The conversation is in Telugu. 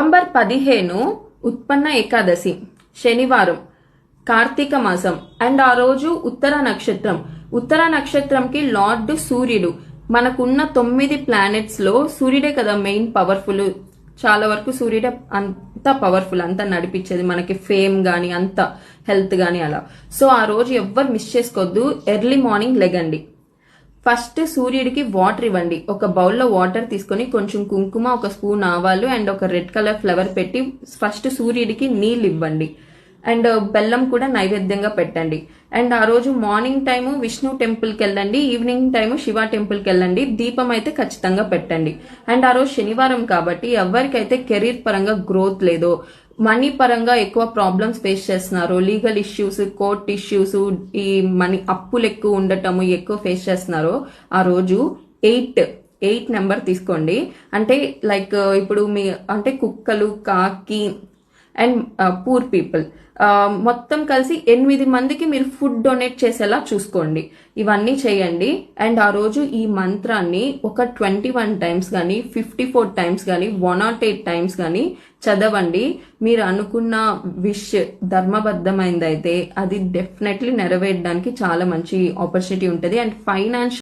నవంబర్ పదిహేను ఉత్పన్న ఏకాదశి శనివారం కార్తీక మాసం అండ్ ఆ రోజు ఉత్తర నక్షత్రం. ఉత్తర నక్షత్రంకి లార్డ్ సూర్యుడు. మనకున్న తొమ్మిది ప్లానెట్స్లో సూర్యుడే కదా మెయిన్ పవర్ఫుల్ చాలా వరకు సూర్యుడే అంత పవర్ఫుల్ అంత నడిపించేది మనకి ఫేమ్ గాని అంత హెల్త్ గాని అలా. సో ఆ రోజు ఎవ్వరు మిస్ చేసుకోవద్దు ఎర్లీ మార్నింగ్ లెగండి. ఫస్ట్ సూర్యుడికి వాటర్ ఇవ్వండి. ఒక బౌల్లో వాటర్ తీసుకొని కొంచెం కుంకుమ ఒక స్పూన్ ఆవాలు అండ్ ఒక రెడ్ కలర్ ఫ్లవర్ పెట్టి ఫస్ట్ సూర్యుడికి నీళ్ళు ఇవ్వండి. అండ్ బెల్లం కూడా నైవేద్యంగా పెట్టండి. అండ్ ఆ రోజు మార్నింగ్ టైము విష్ణు టెంపుల్కి వెళ్ళండి ఈవినింగ్ టైము శివ టెంపుల్కి వెళ్ళండి దీపం అయితే ఖచ్చితంగా పెట్టండి. అండ్ ఆ రోజు శనివారం కాబట్టి ఎవరికైతే కెరీర్ పరంగా గ్రోత్ లేదో మనీ పరంగా ఎక్కువ ప్రాబ్లమ్స్ ఫేస్ చేస్తున్నారు. లీగల్ ఇష్యూస్ కోర్ట్ ఇష్యూస్ ఈ మనీ అప్పులు ఎక్కువ ఉండటము ఎక్కువ ఫేస్ చేస్తున్నారు. ఆ రోజు ఎయిట్ ఎయిట్ నెంబర్ తీసుకోండి. అంటే లైక్ ఇప్పుడు మీ అంటే కుక్కలు కాకి అండ్ పూర్ పీపుల్ మొత్తం కలిసి ఎనిమిది మందికి మీరు ఫుడ్ డొనేట్ చేసేలా చూసుకోండి. ఇవన్నీ చేయండి. అండ్ ఆ రోజు ఈ మంత్రాన్ని ఒక ట్వంటీ వన్ టైమ్స్ కానీ ఫిఫ్టీ ఫోర్ టైమ్స్ కానీ వన్ నాట్ ఎయిట్ టైమ్స్ కానీ చదవండి. మీరు అనుకున్న విష్ ధర్మబద్ధమైందైతే అది డెఫినెట్లీ నెరవేర్చడానికి చాలా మంచి ఆపర్చునిటీ ఉంటుంది. And financial